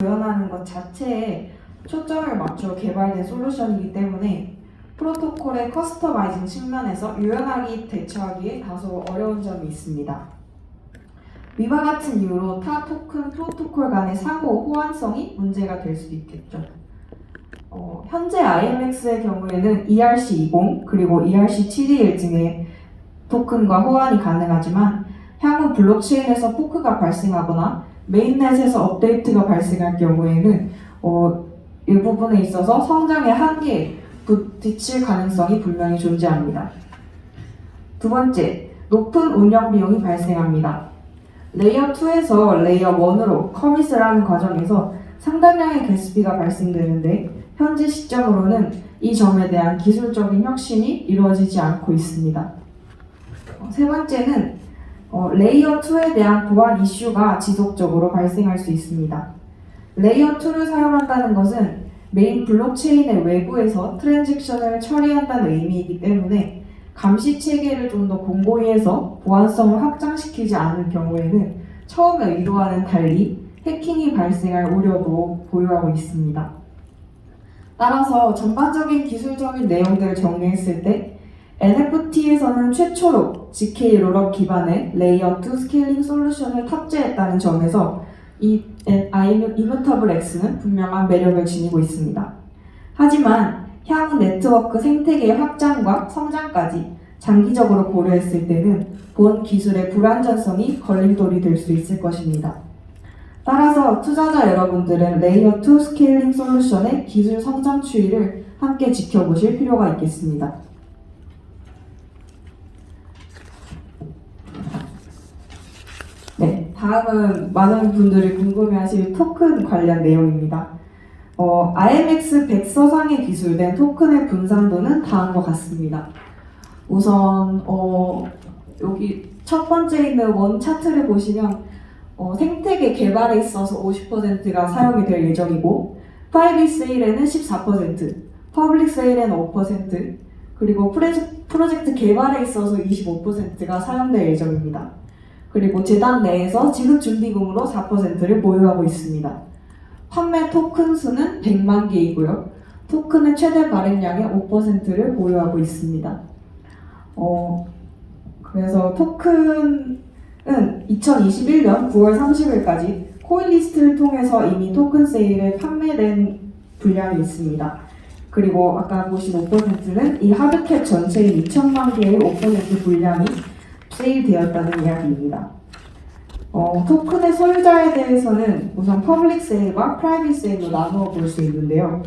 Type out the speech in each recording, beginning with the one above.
구현하는 것 자체에 초점을 맞춰 개발된 솔루션이기 때문에 프로토콜의 커스터마이징 측면에서 유연하게 대처하기에 다소 어려운 점이 있습니다. 위와 같은 이유로 타 토큰 프로토콜 간의 상호 호환성이 문제가 될 수도 있겠죠. 어, 현재 IMX의 경우에는 ERC20 그리고 ERC721 등의 토큰과 호환이 가능하지만 향후 블록체인에서 포크가 발생하거나 메인넷에서 업데이트가 발생할 경우에는 어, 이 부분에 있어서 성장의 한계에 부딪힐 가능성이 분명히 존재합니다. 두 번째, 높은 운영 비용이 발생합니다. 레이어 2에서 레이어 1으로 커밋을 하는 과정에서 상당량의 개수비가 발생되는데 현재 시점으로는 이 점에 대한 기술적인 혁신이 이루어지지 않고 있습니다. 어, 세 번째는 어, 레이어 2에 대한 보안 이슈가 지속적으로 발생할 수 있습니다. 레이어 2를 사용한다는 것은 메인 블록체인의 외부에서 트랜잭션을 처리한다는 의미이기 때문에 감시 체계를 좀 더 공고히 해서 보안성을 확장시키지 않는 경우에는 처음에 의도와는 달리 해킹이 발생할 우려도 보유하고 있습니다. 따라서 전반적인 기술적인 내용들을 정리했을 때 NFT에서는 최초로 GK 롤업 기반의 레이어 2 스케일링 솔루션을 탑재했다는 점에서 이 이머터블 X는 분명한 매력을 지니고 있습니다. 하지만 향후 네트워크 생태계 확장과 성장까지 장기적으로 고려했을 때는 본 기술의 불안전성이 걸림돌이 될 수 있을 것입니다. 따라서 투자자 여러분들은 레이어 2 스케일링 솔루션의 기술 성장 추이를 함께 지켜보실 필요가 있겠습니다. 네, 다음은 많은 분들이 궁금해하실 토큰 관련 내용입니다. 어, IMX 100 서상에 기술된 토큰의 분산도는 다음과 같습니다. 우선 어, 여기 첫 번째 있는 원 차트를 보시면 어, 생태계 개발에 있어서 50%가 사용이 될 예정이고 프라이빗 세일에는 14%, 퍼블릭 세일에는 5%, 그리고 프로젝트, 프로젝트 개발에 있어서 25%가 사용될 예정입니다. 그리고 재단 내에서 지급 준비금으로 4%를 보유하고 있습니다. 판매 토큰 수는 100만 개이고요. 토큰의 최대 발행량의 5%를 보유하고 있습니다. 어, 그래서 토큰은 2021년 9월 30일까지 코인리스트를 통해서 이미 토큰 세일에 판매된 분량이 있습니다. 그리고 아까 보신 5%는 이 하드캡 전체의 2천만 개의 5% 분량이 세일되었다는 이야기입니다. 어, 토큰의 소유자에 대해서는 우선 퍼블릭 세일과 프라이빗 세일로 나누어 볼 수 있는데요.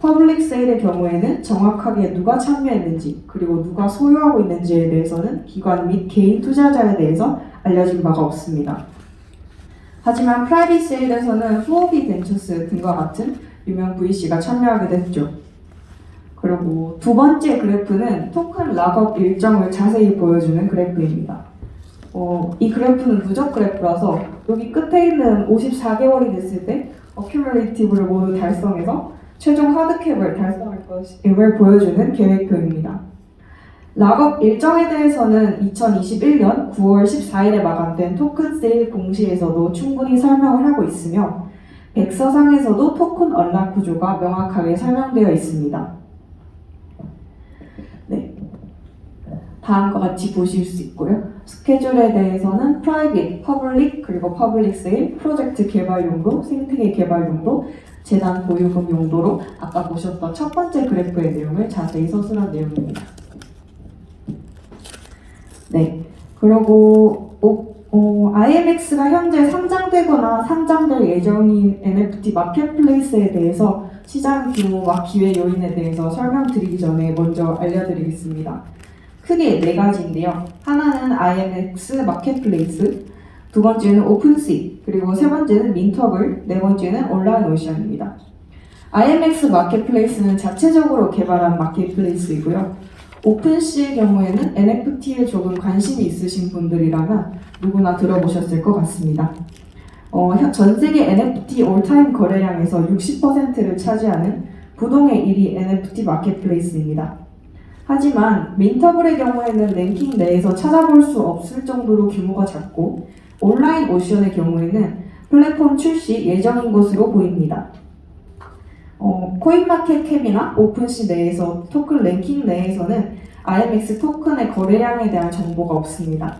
퍼블릭 세일의 경우에는 정확하게 누가 참여했는지 그리고 누가 소유하고 있는지에 대해서는 기관 및 개인 투자자에 대해서 알려진 바가 없습니다. 하지만 프라이빗 세일에서는 후오비 벤처스 등과 같은 유명 VC가 참여하게 됐죠. 그리고 두 번째 그래프는 토큰 락업 일정을 자세히 보여주는 그래프입니다. 어, 이 그래프는 누적 그래프라서 여기 끝에 있는 54개월이 됐을 때 어큐뮬레이티브를 모두 달성해서 최종 하드캡을 달성할 것임을 보여주는 계획표입니다. 락업 일정에 대해서는 2021년 9월 14일에 마감된 토큰 세일 공시에서도 충분히 설명을 하고 있으며 백서상에서도 토큰 언락 구조가 명확하게 설명되어 있습니다. 네. 다음과 같이 보실 수 있고요. 스케줄에 대해서는 프라이빗, 퍼블릭, 그리고 퍼블릭 세일, 프로젝트 개발 용도, 생태계 개발 용도, 재단 보유금 용도로 아까 보셨던 첫 번째 그래프의 내용을 자세히 서술한 내용입니다. 네. 그리고 어, 어, IMX가 현재 상장되거나 상장될 예정인 NFT 마켓플레이스에 대해서 시장 규모와 기회 요인에 대해서 설명드리기 전에 먼저 알려드리겠습니다. 크게 네 가지인데요. 하나는 IMX 마켓플레이스, 두 번째는 오픈시, 그리고 세 번째는 민터블, 네 번째는 온라인 오션입니다. IMX 마켓플레이스는 자체적으로 개발한 마켓플레이스이고요. 오픈시의 경우에는 NFT에 조금 관심이 있으신 분들이라면 누구나 들어보셨을 것 같습니다. 어, 현- 전 세계 NFT 올타임 거래량에서 60%를 차지하는 부동의 1위 NFT 마켓플레이스입니다. 하지만 민터블의 경우에는 랭킹 내에서 찾아볼 수 없을 정도로 규모가 작고 온라인 오션의 경우에는 플랫폼 출시 예정인 것으로 보입니다. 어, 코인마켓캡이나 오픈시 내에서 토큰 랭킹 내에서는 IMX 토큰의 거래량에 대한 정보가 없습니다.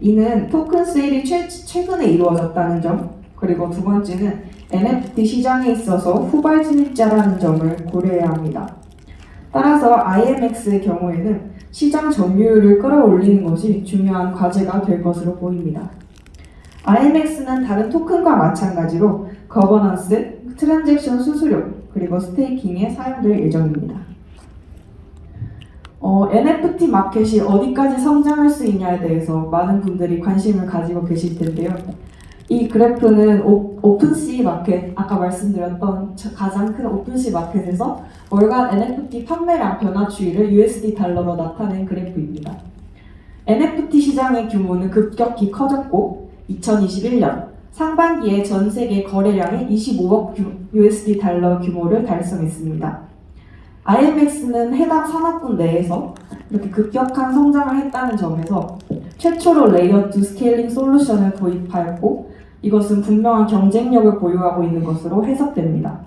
이는 토큰 세일이 최, 최근에 이루어졌다는 점, 그리고 두 번째는 NFT 시장에 있어서 후발 진입자라는 점을 고려해야 합니다. 따라서 IMX의 경우에는 시장 점유율을 끌어올리는 것이 중요한 과제가 될 것으로 보입니다. IMX는 다른 토큰과 마찬가지로 거버넌스, 트랜잭션 수수료, 그리고 스테이킹에 사용될 예정입니다. 어, NFT 마켓이 어디까지 성장할 수 있냐에 대해서 많은 분들이 관심을 가지고 계실 텐데요. 이 그래프는 오, 오픈시 마켓, 아까 말씀드렸던 저- 가장 큰 오픈시 마켓에서 월간 NFT 판매량 변화 추이를 USD 달러로 나타낸 그래프입니다. NFT 시장의 규모는 급격히 커졌고 2021년 상반기에 전 세계 거래량이 25억 USD 달러 규모를 달성했습니다. IMX는 해당 산업군 내에서 이렇게 급격한 성장을 했다는 점에서 최초로 레이어 2 스케일링 솔루션을 도입하였고 이것은 분명한 경쟁력을 보유하고 있는 것으로 해석됩니다.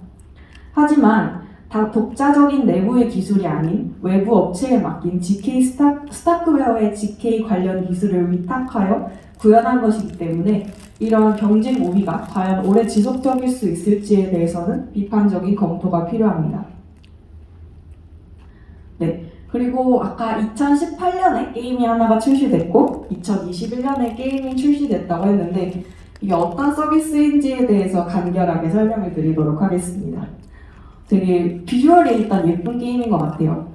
하지만 다 독자적인 내부의 기술이 아닌 외부 업체에 맡긴 GK 스타, 스타크웨어의 GK 관련 기술을 위탁하여 구현한 것이기 때문에 이러한 경쟁 우위가 과연 오래 지속적일 수 있을지에 대해서는 비판적인 검토가 필요합니다. 네. 그리고 아까 2018년에 게임이 하나가 출시됐고 2021년에 게임이 출시됐다고 했는데 이게 어떤 서비스인지에 대해서 간결하게 설명을 드리도록 하겠습니다. 되게 비주얼이 일단 예쁜 게임인 것 같아요.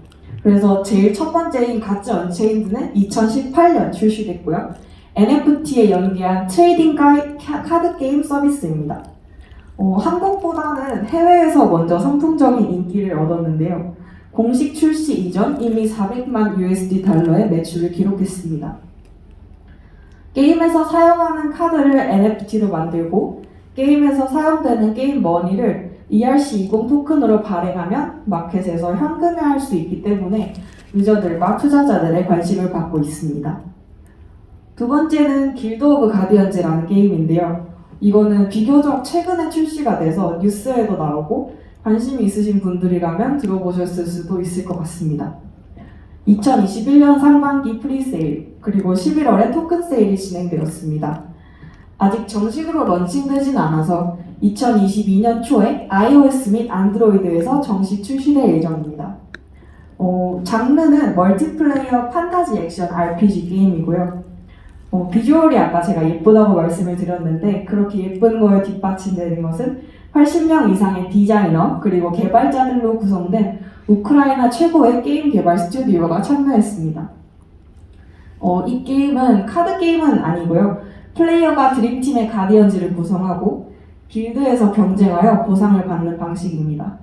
그래서 제일 첫 번째인 가짜 언체인드는 2018년 출시됐고요. NFT에 연계한 트레이딩 카드 게임 서비스입니다. 어, 한국보다는 해외에서 먼저 선풍적인 인기를 얻었는데요. 공식 출시 이전 이미 400만 USD 달러의 매출을 기록했습니다. 게임에서 사용하는 카드를 NFT로 만들고 게임에서 사용되는 게임 머니를 ERC20 토큰으로 발행하면 마켓에서 현금화할 수 있기 때문에 유저들과 투자자들의 관심을 받고 있습니다. 두 번째는 길드 오브 가디언즈라는 게임인데요. 이거는 비교적 최근에 출시가 돼서 뉴스에도 나오고 관심이 있으신 분들이라면 들어보셨을 수도 있을 것 같습니다. 2021년 상반기 프리세일 그리고 11월에 토큰 세일이 진행되었습니다. 아직 정식으로 런칭되진 않아서 2022년 초에 iOS 및 안드로이드에서 정식 출시될 예정입니다. 어, 장르는 멀티플레이어 판타지 액션 RPG 게임이고요. 어, 비주얼이 아까 제가 예쁘다고 말씀을 드렸는데 그렇게 예쁜 거에 뒷받침되는 것은 80명 이상의 디자이너 그리고 개발자들로 구성된 우크라이나 최고의 게임 개발 스튜디오가 참여했습니다. 어, 이 게임은 카드 게임은 아니고요. 플레이어가 드림팀의 가디언즈를 구성하고 길드에서 경쟁하여 보상을 받는 방식입니다.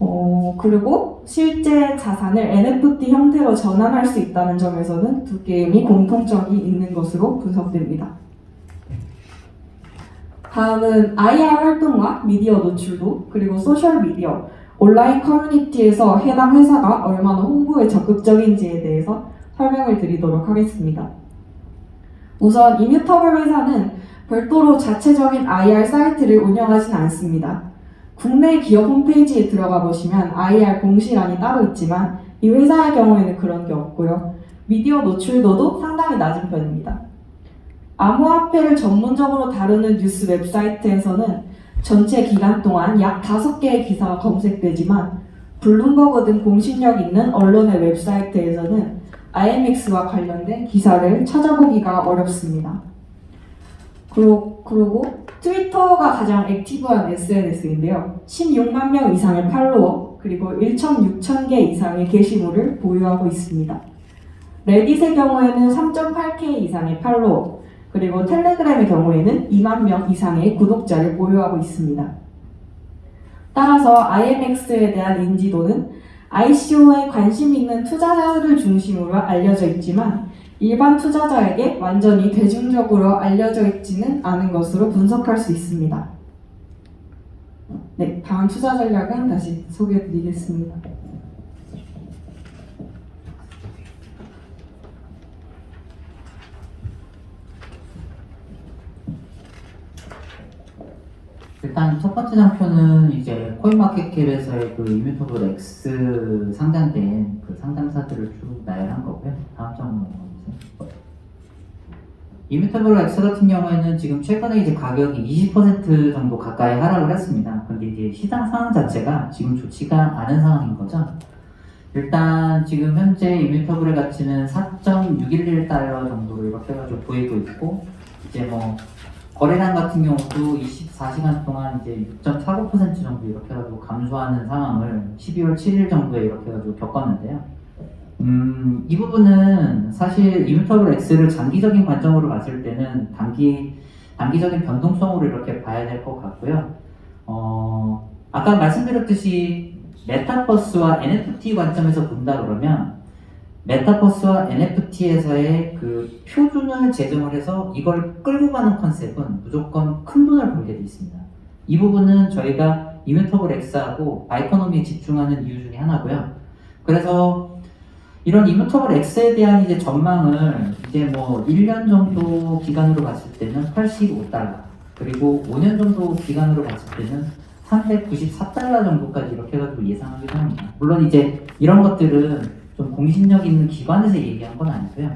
어, 그리고 실제 자산을 NFT 형태로 전환할 수 있다는 점에서는 두 게임이 공통점이 있는 것으로 분석됩니다. 다음은 IR 활동과 미디어 노출도 그리고 소셜 미디어, 온라인 커뮤니티에서 해당 회사가 얼마나 홍보에 적극적인지에 대해서 설명을 드리도록 하겠습니다. 우선 이뮤터블 회사는 별도로 자체적인 IR 사이트를 운영하진 않습니다. 국내 기업 홈페이지에 들어가 보시면 IR 공시란이 따로 있지만 이 회사의 경우에는 그런 게 없고요. 미디어 노출도도 상당히 낮은 편입니다. 암호화폐를 전문적으로 다루는 뉴스 웹사이트에서는 전체 기간 동안 약 5개의 기사가 검색되지만 블룸버그 등 공신력 있는 언론의 웹사이트에서는 IMX와 관련된 기사를 찾아보기가 어렵습니다. 그리고, 트위터가 가장 액티브한 SNS인데요. 16만 명 이상의 팔로워, 그리고 1,600개 이상의 게시물을 보유하고 있습니다. 레딧의 경우에는 3.8K 이상의 팔로워, 그리고 텔레그램의 경우에는 2만 명 이상의 구독자를 보유하고 있습니다. 따라서 IMX에 대한 인지도는 ICO에 관심 있는 투자자를 중심으로 알려져 있지만 일반 투자자에게 완전히 대중적으로 알려져 있지는 않은 것으로 분석할 수 있습니다. 네, 다음 투자 전략은 다시 소개해 드리겠습니다. 일단 첫 번째 장표는 이제 코인마켓캡에서의 그 이뮤터블 X 상장된 그 상장사들을 쭉 나열한 거고요. 다음 장으로 넘어가주세요. 이뮤터블 X 같은 경우에는 지금 최근에 이제 가격이 20% 정도 가까이 하락을 했습니다. 근데 이제 시장 상황 자체가 지금 좋지가 않은 상황인 거죠. 일단 지금 현재 이뮤터블의 가치는 4.611달러 정도로 이렇게 해가지고 보이고 있고 이제 뭐 거래량 같은 경우도 24시간 동안 이제 6.49% 정도 이렇게 해가지고 감소하는 상황을 12월 7일 정도에 이렇게 해가지고 겪었는데요. 음, 이 부분은 사실 이뮤터블 X를 장기적인 관점으로 봤을 때는 단기, 단기적인 변동성으로 이렇게 봐야 될 것 같고요. 어, 아까 말씀드렸듯이 메타버스와 NFT 관점에서 본다 그러면 메타버스와 NFT에서의 그 표준을 제정을 해서 이걸 끌고 가는 컨셉은 무조건 큰 돈을 벌게 돼 있습니다. 이 부분은 저희가 이뮤터블 X하고 바이코노미에 집중하는 이유 중에 하나고요. 그래서 이런 이뮤터블 X에 대한 이제 전망을 이제 뭐 1년 정도 기간으로 봤을 때는 85달러 그리고 5년 정도 기간으로 봤을 때는 394달러 정도까지 이렇게 해가지고 예상하기도 합니다. 물론 이제 이런 것들은 좀 공신력 있는 기관에서 얘기한 건 아니고요.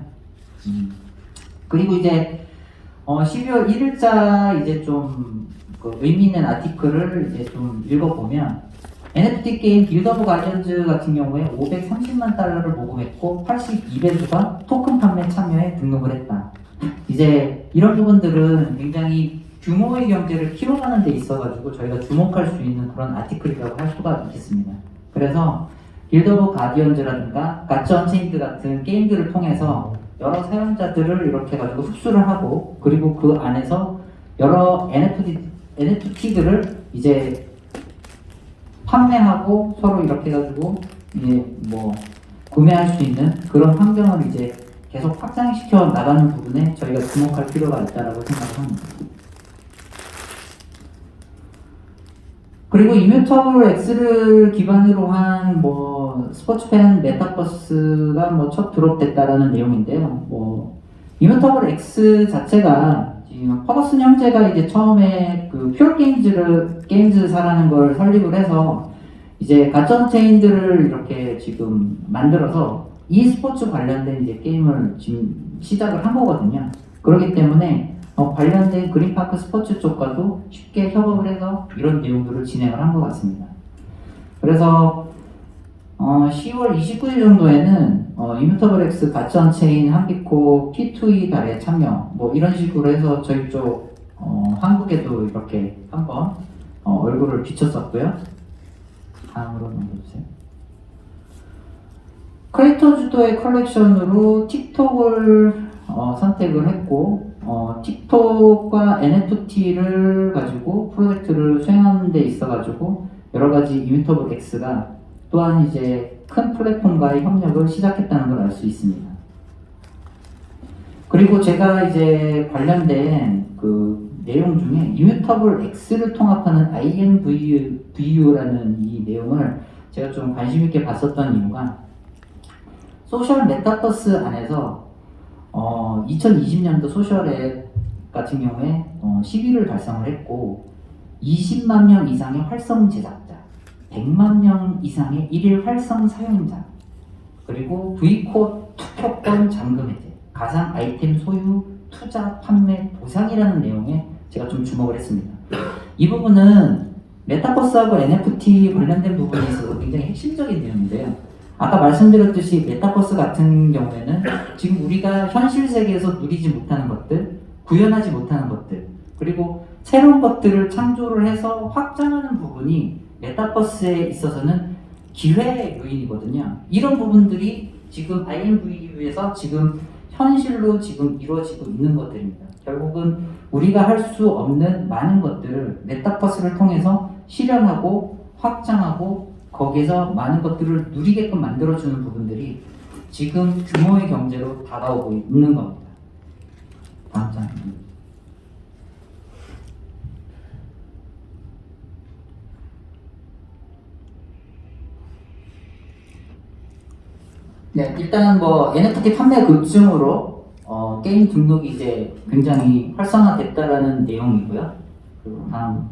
음. 그리고 이제 어 12월 1일자 이제 좀 그 의미 있는 아티클을 이제 좀 읽어보면 NFT 게임 빌드 오브 가디언즈 같은 경우에 530만 달러를 모금했고 82배수가 토큰 판매 참여에 등록을 했다. 이제 이런 부분들은 굉장히 규모의 경제를 키워가는 데 있어가지고 저희가 주목할 수 있는 그런 아티클이라고 할 수가 있겠습니다. 그래서 빌드 오브 가디언즈라든가 가츠 언체인드 같은 게임들을 통해서 여러 사용자들을 이렇게 가지고 흡수를 하고 그리고 그 안에서 여러 NFT, NFT들을 이제 판매하고 서로 이렇게 가지고 이제 뭐 구매할 수 있는 그런 환경을 이제 계속 확장시켜 나가는 부분에 저희가 주목할 필요가 있다라고 생각합니다. 그리고 이뮤터블 X를 기반으로 한 뭐 스포츠팬 메타버스가 뭐 첫 드롭됐다라는 내용인데요. 뭐 이뮤터블 X 자체가 퍼거슨 형제가 이제 처음에 그 퓨어 게임즈를 게임즈사라는 걸 설립을 해서 이제 가전 체인들을 이렇게 지금 만들어서 e 스포츠 관련된 이제 게임을 지금 시작을 한 거거든요. 그렇기 때문에 어, 관련된 그린파크 스포츠 쪽과도 쉽게 협업을 해서 이런 내용들을 진행을 한 것 같습니다. 그래서 어, 10월 29일 정도에는 어, 이뮤터블 X 가전 체인 한비코 P2E 달에 참여 뭐 이런 식으로 해서 저희 쪽 어, 한국에도 이렇게 한번 어, 얼굴을 비쳤었고요. 다음으로 넘겨주세요. 크리에이터 주도의 컬렉션으로 틱톡을 어, 선택을 했고 어, 틱톡과 NFT를 가지고 프로젝트를 수행하는 데 있어가지고 여러 가지 이뮤터블 X가 또한 이제 큰 플랫폼과의 협력을 시작했다는 걸 알 수 있습니다. 그리고 제가 이제 관련된 그 내용 중에 이뮤터블 X를 통합하는 IMVU라는 이 내용을 제가 좀 관심 있게 봤었던 이유가 소셜 메타버스 안에서 어, 2020년도 소셜앱 같은 경우에 어, 10위를 달성을 했고 20만 명 이상의 활성 제작자, 100만 명 이상의 일일 활성 사용자, 그리고 V코 투표권 잠금 해제, 가상 아이템 소유, 투자, 판매, 보상이라는 내용에 제가 좀 주목을 했습니다. 이 부분은 메타버스하고 NFT 관련된 부분에 있어서 굉장히 핵심적인 내용인데요. 아까 말씀드렸듯이 메타버스 같은 경우에는 지금 우리가 현실 세계에서 누리지 못하는 것들, 구현하지 못하는 것들, 그리고 새로운 것들을 창조를 해서 확장하는 부분이 메타버스에 있어서는 기회의 요인이거든요. 이런 부분들이 지금 IMVU에서 지금 현실로 지금 이루어지고 있는 것들입니다. 결국은 우리가 할 수 없는 많은 것들을 메타버스를 통해서 실현하고 확장하고 거기에서 많은 것들을 누리게끔 만들어주는 부분들이 지금 규모의 경제로 다가오고 있는 겁니다. 다음 장입니다. 네, 일단 뭐 NFT 판매 급증으로 어, 게임 등록이 이제 굉장히 활성화됐다라는 내용이고요. 그리고 다음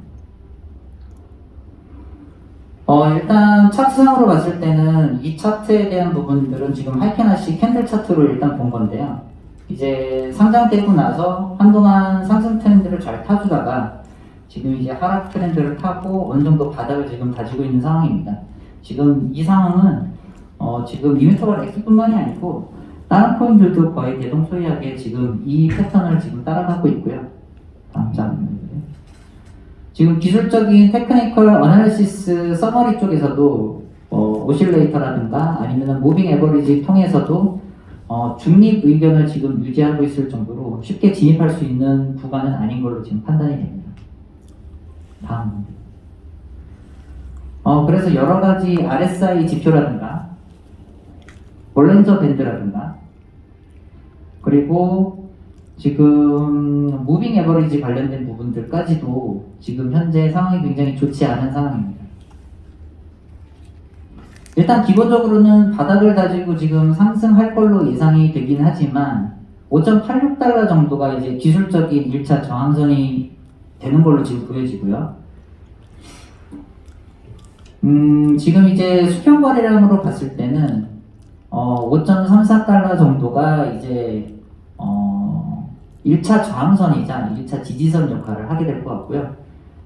어, 일단 차트상으로 봤을 때는 이 차트에 대한 부분들은 지금 하이캐나시 캔들 차트로 일단 본 건데요. 이제 상장되고 나서 한동안 상승 트렌드를 잘 타주다가 지금 이제 하락 트렌드를 타고 어느 정도 바닥을 지금 다지고 있는 상황입니다. 지금 이 상황은 어, 지금 이미터벌 X뿐만이 아니고 다른 코인들도 거의 대동소이하게 지금 이 패턴을 지금 따라가고 있고요. 장. 지금 기술적인 테크니컬 어널리시스 서머리 쪽에서도 어, 오실레이터라든가 아니면 무빙 에버리지 통해서도 어, 중립 의견을 지금 유지하고 있을 정도로 쉽게 진입할 수 있는 구간은 아닌 걸로 지금 판단이 됩니다. 다음. 어, 그래서 여러 가지 RSI 지표라든가 볼렌저 밴드라든가 그리고 지금 무빙 에버리지 관련된 부분들까지도 지금 현재 상황이 굉장히 좋지 않은 상황입니다. 일단 기본적으로는 바닥을 다지고 지금 상승할 걸로 예상이 되긴 하지만 5.86달러 정도가 이제 기술적인 1차 저항선이 되는 걸로 지금 보여지고요. 음, 지금 이제 수평 거래량으로 봤을 때는 어, 5.34달러 정도가 이제 어, 1차 저항선이자 1차 지지선 역할을 하게 될 것 같고요.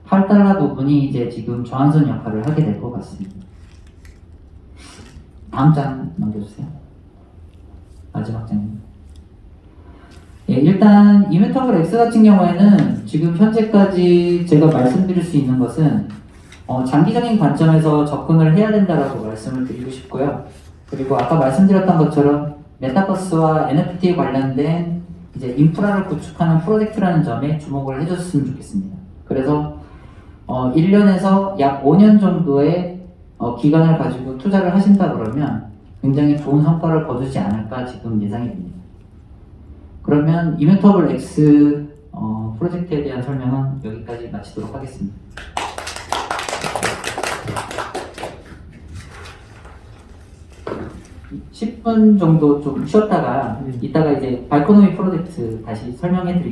8달러 부분이 이제 지금 저항선 역할을 하게 될 것 같습니다. 다음 장 넘겨주세요. 마지막 장입니다. 예, 일단 이메터블 X 같은 경우에는 지금 현재까지 제가 말씀드릴 수 있는 것은 어, 장기적인 관점에서 접근을 해야 된다라고 말씀을 드리고 싶고요. 그리고 아까 말씀드렸던 것처럼 메타버스와 NFT 관련된 이제 인프라를 구축하는 프로젝트라는 점에 주목을 해줬으면 좋겠습니다. 그래서 어, 1년에서 약 5년 정도의 어, 기간을 가지고 투자를 하신다 그러면 굉장히 좋은 성과를 거두지 않을까 지금 예상이 됩니다. 그러면 이메터블 X 어, 프로젝트에 대한 설명은 여기까지 마치도록 하겠습니다. (10분) 정도 좀 쉬었다가 이따가 이제 발코노미 프로젝트 다시 설명해 드리겠습니다.